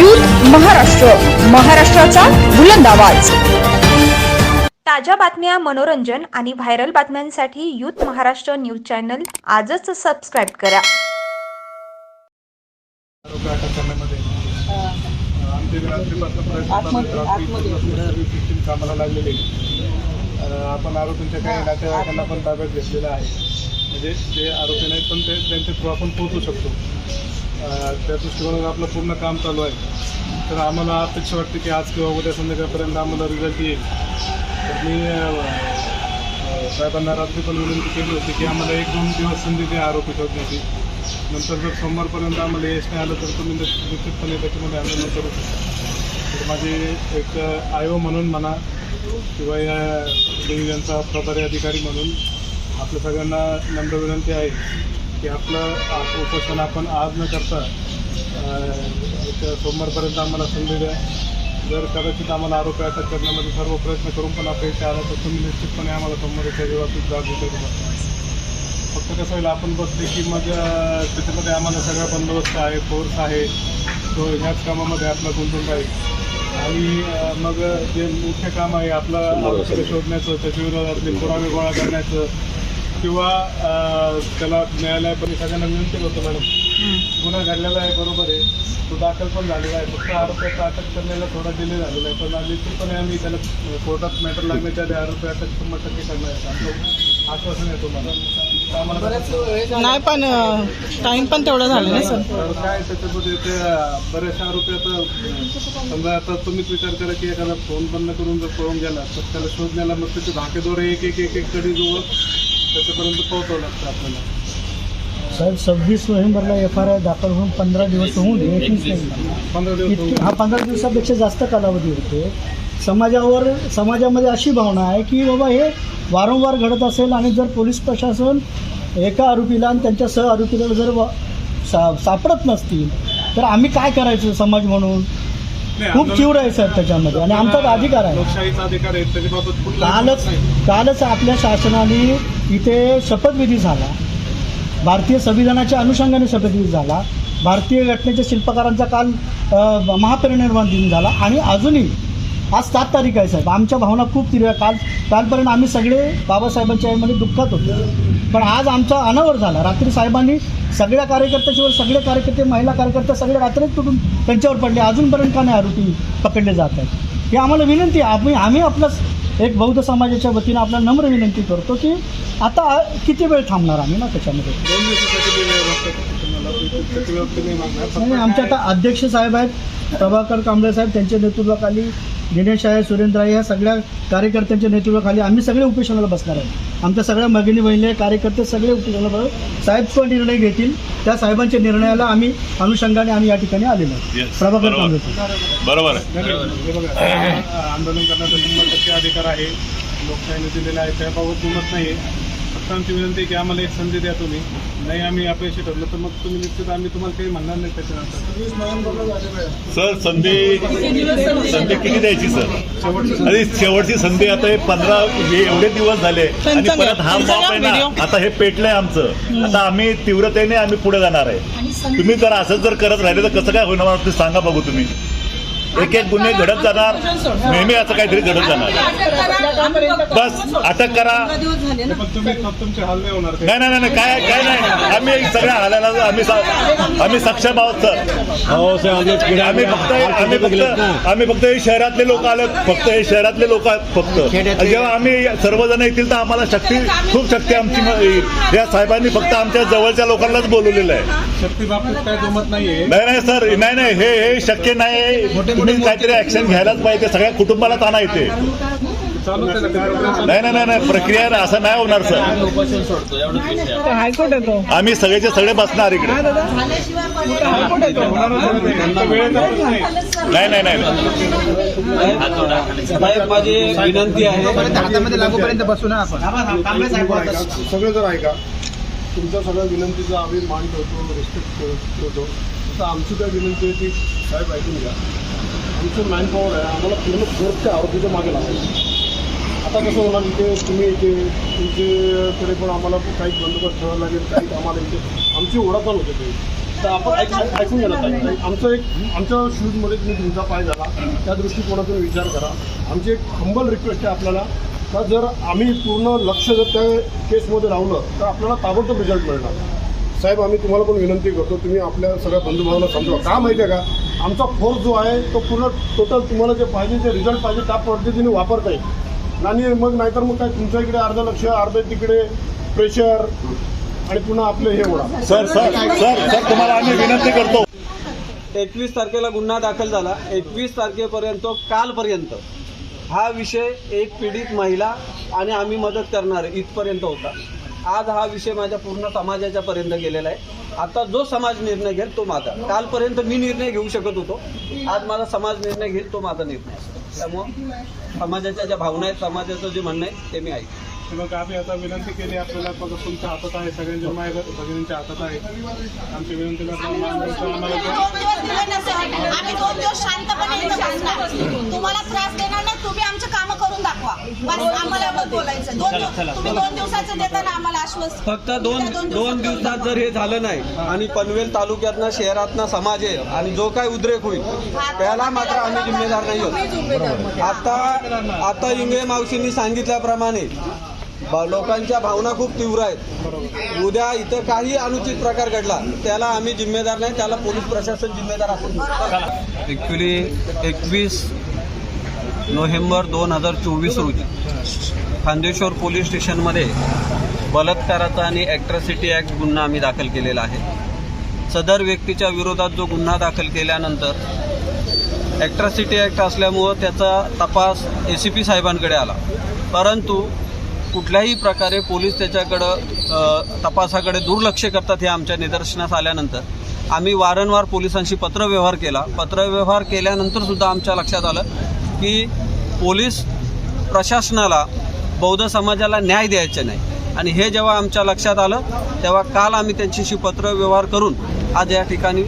Youth Maharashtra महाराष्ट्राचा बुलंद आवाज. ताज्या बातम्या मनोरंजन आणि व्हायरल बातम्यांसाठी यूथ महाराष्ट्र न्यूज चॅनल आजच सबस्क्राईब करा. कामाला लागलेली आपण आरोपींच्या काही नातेवाईकांना पण ताब्यात घेतलेलं आहे. म्हणजे जे आरोपी नाहीत पण ते त्यांच्या थ्रू आपण पोहोचू शकतो. त्या दृष्टिकोनात आपलं पूर्ण काम चालू आहे. तर आम्हाला अपेक्षा वाटते की आज किंवा उद्या संध्याकाळपर्यंत आम्हाला रिझल्ट येईल. तर मी साहेबांना रात्री पण विनंती केली होती की आम्हाला एक दोन दिवस संधी द्या आरोपी शोधण्याची. नंतर जर सोमवारपर्यंत आम्हाला यश नाही आलं तर तुम्ही निश्चितपणे त्याच्यामध्ये आंदोलन करू तर माझी एक आयो म्हणून म्हणा किंवा या डिव्हिजनचा प्रभारी अधिकारी म्हणून आपल्या सगळ्यांना नम्र विनंती आहे. की आपलं आप- उपोषण आपण आज न करता सोमवारपर्यंत आम्हाला संधी द्या. जर कदाचित आम्हाला आरोपी अटक करण्यामध्ये सर्व प्रयत्न करून पण अपयश आला तर तुम्ही निश्चितपणे आम्हाला सोमवारी त्याच्या बाबतीत जाग शकता फक्त कसं होईल आपण बघते की मग त्याच्यामध्ये आम्हाला सगळा बंदोबस्त आहे फोर्स आहे. तो ह्याच कामामध्ये आपला गुंतून राहील. आणि मग जे मुख्य काम आहे आपलं शोधण्याचं त्याच्या विरोधातले पुरावे गोळा करण्याचं किंवा त्याला न्यायालयापर्यंत सगळ्यांना विनंती करतो मॅडम. गुन्हा घडलेला आहे बरोबर आहे. तो दाखल पण झालेला आहे. फक्त आरोपीचा अटक करण्याला थोडा डिले झालेला आहे. पण निश्चितपणे आम्ही त्याला कोर्टात मॅटर लागण्याच्या आधी आरोपी अटक शंभर टक्के करणार आहे. आमचं आश्वासन आहे तुम्हाला. नाही पण टाइम पण तेवढा झाला ना सर? काय त्याच्यामध्ये? ते बरेचसे आरोपी आता समजा आता तुम्हीच विचार करा की एखादा फोन बंद करून जर पळून गेला तर त्याला शोधण्याला मग त्याचे धाकेदोरे एक एक एक एक कडी जवळ त्याच्यापर्यंत पोहोचावं लागतं आपल्याला. साहेब सव्वीस नोव्हेंबरला एफ आर आय दाखल होऊन पंधरा दिवस होऊन एकवीस. नोव्हेंबर पंधरा दिवस इतके होऊन- हा पंधरा दिवसापेक्षा जास्त कालावधी होते. समाजावर समाजामध्ये अशी भावना आहे की बाबा हे वारंवार घडत असेल आणि जर पोलीस प्रशासन एका आरोपीला आणि त्यांच्या सह आरोपीला जर वा- सा सापडत नसतील तर आम्ही काय करायचं समाज म्हणून? खूप तीव्र आहे साहेब त्याच्यामध्ये. आणि आमचा अधिकार आहे. लोकशाहीचा अधिकार आहे त्याच्याबाबत कुठला कालच. कालच आपल्या शासनाने इथे शपथविधी झाला. भारतीय संविधानाच्या अनुषंगाने शपथविधी झाला. भारतीय घटनेच्या शिल्पकारांचा काल महापरिनिर्वाण दिन झाला. आणि अजूनही आज सात तारीख आहे साहेब. आमच्या भावना खूप तीव्र काल कालपर्यंत आम्ही सगळे बाबासाहेबांच्या आईमध्ये दुःखात होतो. पण आज आमचा अनावर झाला. रात्री साहेबांनी सगळ्या कार्यकर्त्याच्यावर सगळे कार्यकर्ते महिला कार्यकर्ते सगळे रात्रीच तुटून त्यांच्यावर पडले. अजूनपर्यंत का नाही आरोपी पकडले जात आहेत? हे आम्हाला विनंती आम्ही आम्ही आपलं एक बौद्ध समाजाच्या वतीनं आपला नम्र विनंती करतो की आता किती वेळ थांबणार आम्ही ना त्याच्यामध्ये? नाही आमच्या आता अध्यक्ष साहेब आहेत प्रभाकर कांबळे साहेब त्यांच्या नेतृत्वाखाली दिनेश आहे सुरेंद्र आहे या सगळ्या कार्यकर्त्यांच्या नेतृत्वाखाली आम्ही सगळे उपेशनाला बसणार आहे. आमच्या सगळ्या भगिनी बहिणी कार्यकर्ते सगळे उपेशनाला बस साहेब जो निर्णय घेतील? त्या साहेबांच्या निर्णयाला आम्ही अनुषंगाने आम्ही या ठिकाणी आलेलो आहोत. Yes, प्रभाकर बरोबर. आहे. आंदोलन करण्याचा शंभर टक्के अधिकार आहे. लोकशाहीने दिलेला आहे त्याबाबत दुमत नाही आहे फक्त आमची विनंती आहे की आम्हाला एक संधी द्या तुम्ही. नाही आम्ही अपयशी ठरलो तर मग तुम्ही निश्चित आम्ही तुम्हाला काही म्हणणार नाही त्याच्यानंतर. सर संधी संधी किती द्यायची सर? आणि शेवटची संधी आता हे पंधरा हे एवढे दिवस झाले आणि परत हा मॉप आहे. ना आता हे पेटलंय आमचं. आता आम्ही तीव्रतेने आम्ही पुढे जाणार आहे. तुम्ही जर असंच जर करत राहिले तर कसं काय होणार सांगा बघू तुम्ही. एक एक गुन्हे घडत जाणार. नेहमी असं काहीतरी घडत जाणार. बस अटक करा. नाही. नाही नाही नाही काय काय नाही. आम्ही सगळ्या हालायला आम्ही आम्ही सक्षम आहोत सर. आम्ही फक्त आम्ही फक्त आम्ही फक्त हे शहरातले लोक आले फक्त हे शहरातले लोक आहेत फक्त. जेव्हा आम्ही सर्वजण येतील तर आम्हाला शक्ती खूप शक्ती आमची या साहेबांनी फक्त आमच्या जवळच्या लोकांनाच बोलवलेलं आहे. शक्ती बाबतीत काय जमत नाही नाही सर. नाही नाही. हे हे शक्य नाही. तुम्ही काहीतरी ऍक्शन घ्यायलाच पाहिजे. सगळ्या कुटुंबाला ताना येते ना. नाही नाही नाही नाही. प्रक्रिया असं नाही होणार सर. हायकोर्ट येतो आम्ही सगळेचे सगळे बसणार इकडे. नाही. नाही नाही माझी विनंती आहे. सगळं जर ऐका तुमच्या सगळ्या विनंतीचा आम्ही मान ठेवतो रिस्पेक्ट ठेवतो तसं आमची काय विनंती आहे ती साहेब ऐकून घ्या. आमचं मॅन पॉवर आहे आम्हाला पूर्ण फोर्सच्या आरोपीच्या मागे लागतो आता कसं होणार इथे तुम्ही इथे तुमच्याकडे पण आम्हाला काही बंदोबस्त ठेवावा लागेल काही आम्हाला इथे. आमची ओळख पण होते ते. तर आपण ऐक- ऐकून ना ताई. आमचं एक आमच्या शूजमध्ये तुम्ही तुमचा पाय झाला त्या दृष्टिकोनातून विचार करा. आमची एक हंबल रिक्वेस्ट आहे आपल्याला. का जर आम्ही पूर्ण लक्ष जर त्या केसमध्ये लावलं तर आपल्याला ताबडतोब रिझल्ट मिळणार. साहेब आम्ही तुम्हाला पण विनंती करतो तुम्ही आपल्या सगळ्या बंधुभावांना समजावा. का माहिती आहे का? आमचा फोर्स जो आहे तो पूर्ण टोटल तुम्हाला जे पाहिजे जे रिझल्ट पाहिजे त्या पद्धतीने वापरता येईल. आणि मग नाहीतर मग काय तुमच्या इकडे अर्ध लक्ष अर्ध तिकडे प्रेशर आणि पुन्हा आपलं हे होणार. सर सर सर सर तुम्हाला आम्ही विनंती करतो. एकवीस तारखेला गुन्हा दाखल झाला. एकवीस तारखेपर्यंत कालपर्यंत हा विषय एक पीडित महिला आणि आम्ही मदत करणार इथपर्यंत होता. आज हा विषय माझ्या पूर्ण समाजाच्या पर्यंत गेलेला आहे. आता जो समाज निर्णय घेईल तो माझा. कालपर्यंत मी निर्णय घेऊ शकत होतो. आज माझा समाज निर्णय घेईल तो माझा निर्णय. त्यामुळं समाजाच्या ज्या भावना आहेत समाजाचं जे म्हणणं आहे ते मी ऐकतो. मग आम्ही आता विनंती केली आपल्याला मग तुमच्या हातात आहे सगळ्यांच्या माय भगिनींच्या हातात आहे. आमची विनंती करतो आम्हाला. तुम्हाला त्रास देणार नाही करून दाखवा बस आम्हाला मग बोलायचं. दोन दिवस तुम्ही दोन दिवसाचं देता ना आम्हाला आश्वासन फक्त दोन दोन दिवसात जर हे झालं नाही आणि पनवेल तालुक्यातनं शहरातनं समाज येईल आणि जो काही उद्रेक होईल त्याला मात्र आम्ही जिम्मेदार नाही आहोत. आता आता इंगळे मावशींनी सांगितल्याप्रमाणे ब- लोकांच्या भावना खूप तीव्र आहेत. उद्या इथं काही अनुचित प्रकार घडला त्याला आम्ही जिम्मेदार नाही त्याला पोलीस प्रशासन जिम्मेदार असेल. ॲक्च्युली एकवीस नोव्हेंबर दोन हजार चोवीस रोजी खांदेश्वर पोलीस स्टेशनमध्ये बलात्काराचा आणि ॲट्रॉसिटी ॲक्ट गुन्हा आम्ही दाखल केलेला आहे. सदर व्यक्तीच्या विरोधात जो गुन्हा दाखल केल्यानंतर ॲट्रॉसिटी ॲक्ट असल्यामुळं त्याचा तपास ए सी पी साहेबांकडे आला. परंतु कुठल्याही प्रकारे पोलीस त्याच्याकडं तपासाकडे दुर्लक्ष करतात हे आमच्या निदर्शनास आल्यानंतर आम्ही वारंवार पोलिसांशी पत्रव्यवहार केला. पत्रव्यवहार केल्यानंतर सुद्धा आमच्या लक्षात आलं की पोलीस प्रशासनाला बौद्ध समाजाला न्याय द्यायचे नाही. आणि हे जेव्हा आमच्या लक्षात आलं तेव्हा काल आम्ही त्यांच्याशी पत्रव्यवहार करून आज या ठिकाणी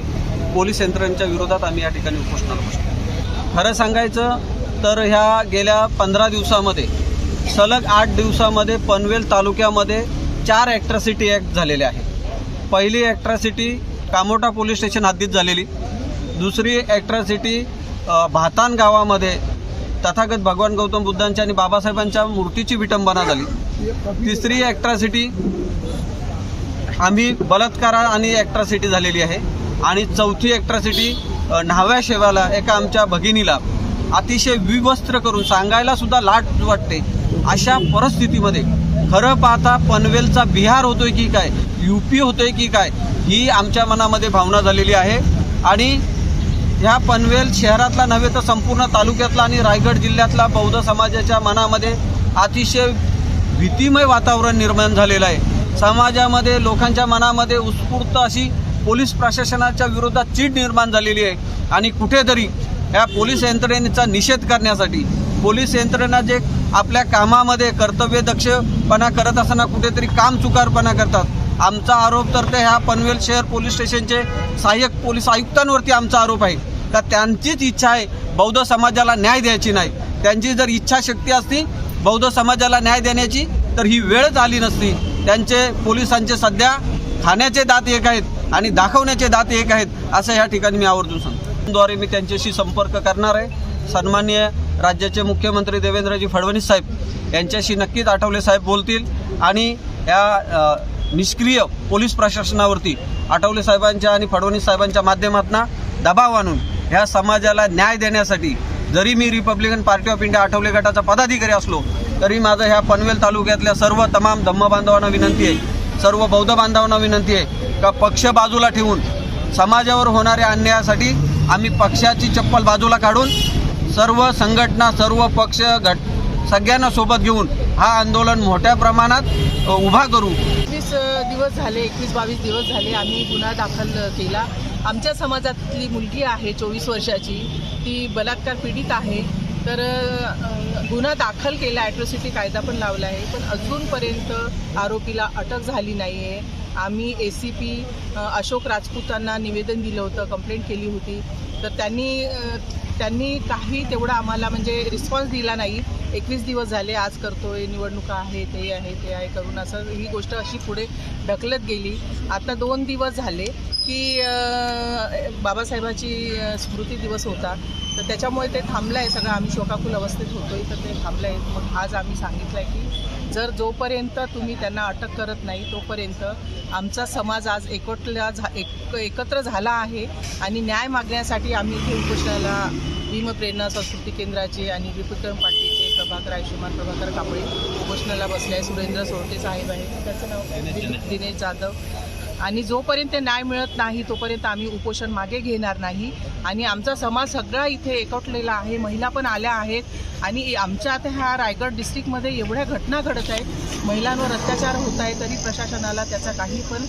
पोलीस यंत्रणेच्या विरोधात आम्ही या ठिकाणी उपोषणाला बसतो खरं सांगायचं तर ह्या गेल्या पंधरा दिवसामध्ये सलग आठ दिवसामध्ये पनवेल तालुक्यामध्ये चार ॲट्रॉसिटी ॲक्ट झालेले आहे पहिली ॲट्रॉसिटी कामोटा पोलीस स्टेशन हद्दीत झालेली. दुसरी ॲट्रॉसिटी भातान गावामध्ये तथागत भगवान गौतम बुद्धांच्या आणि बाबासाहेबांच्या मूर्तीची विटंबना झाली. तिसरी ॲट्रॉसिटी आम्ही बलात्कारा आणि ॲट्रॉसिटी झालेली आहे. आणि चौथी ॲट्रॉसिटी न्हाव्या शेवाला एका आमच्या भगिनीला अतिशय विवस्त्र करून सांगायला सुद्धा लाट वाटते. अशा परिस्थितीमध्ये खरं पाहता पनवेलचा बिहार होतोय की काय यू पी होतोय की काय ही आमच्या मनामध्ये भावना झालेली आहे. आणि ह्या पनवेल शहरातला नव्हे तर संपूर्ण तालुक्यातला आणि रायगड जिल्ह्यातला बौद्ध समाजाच्या मनामध्ये अतिशय भीतिमय वातावरण निर्माण झालेलं आहे. समाजामध्ये लोकांच्या मनामध्ये उत्स्फूर्त अशी पोलीस प्रशासनाच्या विरोधात चीड निर्माण झालेली आहे. आणि कुठेतरी या पोलीस यंत्रणेचा निषेध करण्यासाठी पोलीस यंत्रणा जे आपल्या कामामध्ये कर्तव्यदक्षपणा करत असताना कुठेतरी काम चुकारपणा करतात. आमचा आरोप तर ते ह्या पनवेल शहर पोलीस स्टेशनचे सहाय्यक पोलीस आयुक्तांवरती आमचा आरोप आहे. का त्यांचीच इच्छा आहे बौद्ध समाजाला न्याय द्यायची नाही. त्यांची जर इच्छाशक्ती असती बौद्ध समाजाला न्याय देण्याची तर ही वेळच आली नसती. त्यांचे पोलिसांचे सध्या खाण्याचे दात एक आहेत आणि दाखवण्याचे दात एक आहेत असं या ठिकाणी मी आवर्जून सांगतो. द्वारे मी त्यांच्याशी संपर्क करणार आहे. सन्मान्य राज्याचे मुख्यमंत्री देवेंद्रजी फडणवीस साहेब यांच्याशी नक्कीच आठवले साहेब बोलतील आणि या निष्क्रिय पोलीस प्रशासनावरती आठवले साहेबांच्या आणि फडणवीस साहेबांच्या माध्यमातून दबाव आणून ह्या समाजाला न्याय देण्यासाठी जरी मी Republican party of India Athawale गटाचा पदाधिकारी असलो तरी माझं ह्या पनवेल तालुक्यातल्या सर्व तमाम धम्म बांधवांना विनंती आहे सर्व बौद्ध बांधवांना विनंती आहे का पक्ष बाजूला ठेवून समाजावर होणाऱ्या अन्यायासाठी आम्ही पक्षाची चप्पल बाजूला काढून सर्व संघटना सर्व पक्ष गट सगळ्यांना सोबत घेऊन हा आंदोलन मोठ्या प्रमाणात उभा करू. एकवीस दिवस झाले एकवीस बावीस दिवस झाले आम्ही गुन्हा दाखल केला. आमच्या समाजातली मुलगी आहे चोवीस वर्षाची ती बलात्कार पीडित आहे. तर गुन्हा दाखल केला ॲट्रॉसिटी कायदा पण लावला आहे पण अजूनपर्यंत आरोपीला अटक झाली नाही आहे आम्ही ए सी पी अशोक राजपूतांना निवेदन दिलं होतं कंप्लेंट केली होती. तर त्यांनी त्यांनी काही तेवढा आम्हाला म्हणजे रिस्पॉन्स दिला नाही. एकवीस दिवस झाले आज करतोय निवडणुका आहे ते आहे ते आहे करून असं ही गोष्ट अशी पुढे ढकलत गेली. आता दोन दिवस झाले की बाबासाहेबाची स्मृती दिवस होता. तर त्याच्यामुळे ते थांबलं आहे सगळं. आम्ही शोकाकुल अवस्थेत होतोय तर ते थांबलं आहे मग आज आम्ही सांगितलं आहे की जर जोपर्यंत तुम्ही त्यांना अटक करत नाही तोपर्यंत आमचा समाज आज एकवटला झा एक एकत्र झाला आहे आणि न्याय मागण्यासाठी आम्ही इथे उपोषणाला भीमप्रेरणा संस्कृती केंद्राचे आणि विपुलकरण पार्टीचे प्रभाकर आयुष्यमान प्रभाकर कांबळे उपोषणाला बसले आहे सुरेंद्र सोळके साहेब आहेत. त्याचं नाव दिनेश जाधव. आणि जोपर्यंत न्याय मिळत नाही तोपर्यंत आम्ही उपोषण मागे घेणार नाही. आणि आमचा समाज सगळा इथे एकवटलेला आहे महिला पण आल्या आहेत. आणि आमच्या आता ह्या रायगड डिस्ट्रिक्टमध्ये एवढ्या घटना घडत आहेत महिलांवर अत्याचार होत आहे तरी प्रशासनाला त्याचा काही पण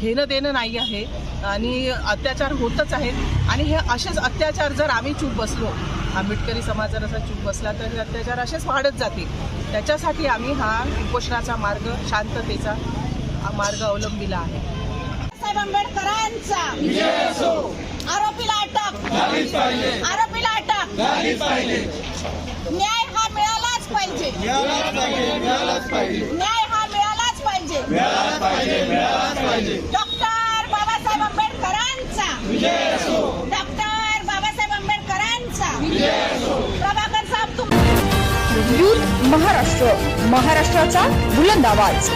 घेणं देणं नाही आहे. आणि अत्याचार होतच आहेत. आणि हे असेच अत्याचार जर आम्ही चूप बसलो आंबेडकरी समाज जर असा चूप बसला तर अत्याचार असेच वाढत जातील. त्याच्यासाठी आम्ही हा उपोषणाचा मार्ग शांततेचा हा मार्ग अवलंबिला आहे. साहेब आंबेडकरांचा आरोपीला अटक. आरोपीला अटक. न्याय हा मिळालाच पाहिजे. न्याय हा मिळालाच पाहिजे. डॉक्टर बाबासाहेब आंबेडकरांचा. डॉक्टर बाबासाहेब आंबेडकरांचा. प्रभाकर साहेब तुम युथ महाराष्ट्र. महाराष्ट्राचा बुलंद आवाज.